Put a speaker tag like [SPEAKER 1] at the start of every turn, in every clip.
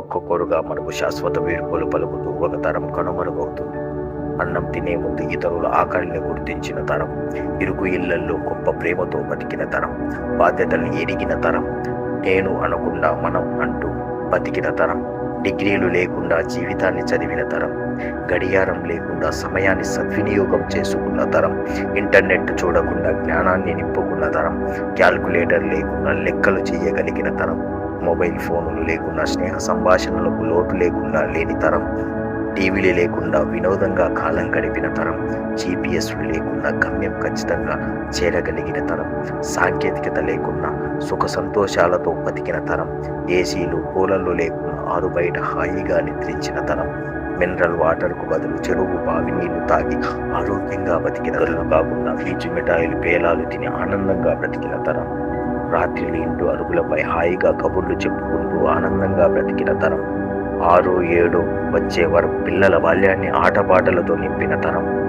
[SPEAKER 1] ఒక్కొక్కరుగా మనకు శాశ్వత వేడుకలు పలుకుతూ ఒక తరం కనుమరుగవుతుంది. అన్నం తినే ముందు ఇతరుల ఆకలిని గుర్తించిన తరం ఇరుకు ఇళ్ళల్లో గొప్ప ప్రేమతో బతికిన తరం బాధ్యతలు ఎరిగిన తరం నేను అనకుండా మనం అంటూ బతికిన తరం డిగ్రీలు లేకుండా జీవితాన్ని చదివిన తరం గడియారం లేకుండా సమయాన్ని సద్వినియోగం చేసుకున్న తరం ఇంటర్నెట్ చూడకుండా జ్ఞానాన్ని నింపుకున్న తరం క్యాల్కులేటర్ లేకుండా లెక్కలు చేయగలిగిన తరం. మొబైల్ ఫోన్లు లేకుండా స్నేహ సంభాషణలకు లోటు లేకుండా లేని తరం. టీవీలు లేకుండా వినోదంగా కాలం గడిపిన తరం. జీపీఎస్లు లేకుండా గమ్యం ఖచ్చితంగా చేరగలిగిన తరం. సాంకేతికత లేకుండా సుఖ సంతోషాలతో బతికిన తరం. ఏసీలు కూలర్లు లేకుండా ఆరు బయట హాయిగా నిద్రించిన తరం. మినరల్ వాటర్కు బదులు చెరువు బావి నీళ్ళు తాగి ఆరోగ్యంగా బతికిన తరం. కాకుండా పీచు మిఠాయిలు పేలాలు తిని ఆనందంగా బ్రతికిన తరం. రాత్రి ఇంటూ అరుగులపై హాయిగా కబుర్లు చెప్పుకుంటూ ఆనందంగా బ్రతికిన తరం. ఆరు ఏడు వచ్చే వరకు పిల్లల బాల్యాన్ని ఆటపాటలతో నింపిన తరం.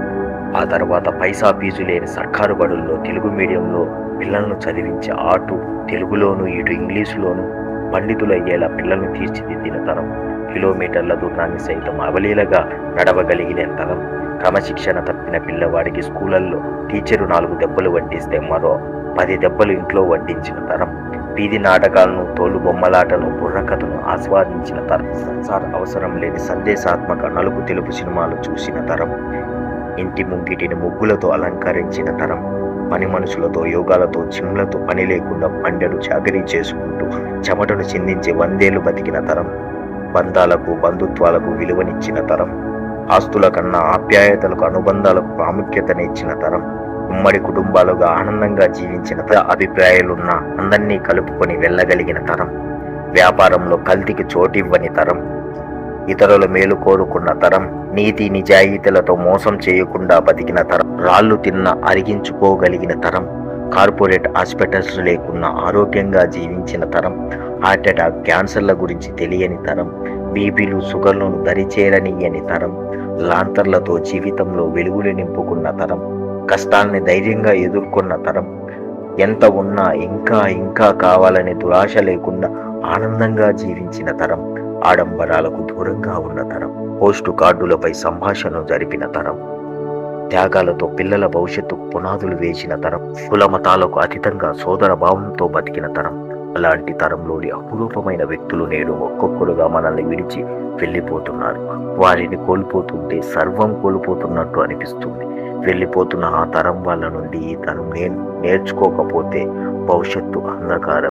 [SPEAKER 1] ఆ తర్వాత పైసా ఫీజు లేని సర్కారు బడుల్లో తెలుగు మీడియంలో పిల్లలను చదివించే ఆటు తెలుగులోను ఇటు ఇంగ్లీషులోను పండితులయ్యేలా పిల్లలను తీర్చిదిద్దిన తరం. కిలోమీటర్ల దూరాన్ని సైతం అవలీలగా నడవగలిగిన తరం. క్రమశిక్షణ తప్పిన పిల్లవాడికి స్కూళ్ళల్లో టీచరు నాలుగు దెబ్బలు వడ్డిస్తే మరో పది దెబ్బలు ఇంట్లో వడ్డించిన తరం వీధి నాటకాలను తోలు బొమ్మలాటను బుర్రకథను ఆస్వాదించిన తరం సంసార అవసరం లేని సందేశాత్మక నలుపు తెలుపు సినిమాలు చూసిన తరం ఇంటి ముంగిటిని ముగ్గులతో అలంకరించిన తరం పని మనుషులతో యోగాలతో చిమ్లతో పని లేకుండా పండెను చాకరీ చేసుకుంటూ చెమటను చిందించి వందేళ్ళు బతికిన తరం బంధాలకు బంధుత్వాలకు విలువనిచ్చిన తరం ఆస్తుల కన్నా ఆప్యాయతలకు అనుబంధాలకు ప్రాముఖ్యతనిచ్చిన తరం ఉమ్మడి కుటుంబాలుగా ఆనందంగా జీవించిన తర అభిప్రాయాలున్న అందరినీ కలుపుకొని వెళ్ళగలిగిన తరం. వ్యాపారంలో కల్తీకి చోటివ్వని తరం. ఇతరుల మేలు కోరుకున్న తరం. నీతి నిజాయితీలతో మోసం చేయకుండా బతికిన తరం. రాళ్ళు తిన్న అరిగించుకోగలిగిన తరం. కార్పొరేట్ హాస్పిటల్స్ లేకున్నా ఆరోగ్యంగా జీవించిన తరం. హార్ట్ అటాక్ క్యాన్సర్ల గురించి తెలియని తరం. బీపీలు షుగర్లను దరిచేరనియని తరం. లాంతర్లతో జీవితంలో వెలుగులు నింపుకున్న తరం. కష్టాన్ని ధైర్యంగా ఎదుర్కొన్న తరం. ఎంత ఉన్నా ఇంకా ఇంకా కావాలనే దురాశ లేకుండా ఆనందంగా జీవించిన తరం ఆడంబరాలకు దూరంగా ఉన్న తరం పోస్టు కార్డులపై సంభాషణ జరిపిన తరం త్యాగాలతో పిల్లల భవిష్యత్తు పునాదులు వేసిన తరం కుల మతాలకు అతీతంగా సోదర భావంతో బతికిన తరం. అలాంటి తరంలోని అపురూపమైన వ్యక్తులు నేడు ఒక్కొక్కరుగా మనల్ని విడిచి వెళ్ళిపోతున్నారు. వారిని కోల్పోతుంటే సర్వం కోల్పోతున్నట్టు అనిపిస్తుంది. వెళ్ళిపోతున్న ఆ తరం వాళ్ళ నుండి ఈ తరం నే నేర్చుకోకపోతే భవిష్యత్తు అంధకారం.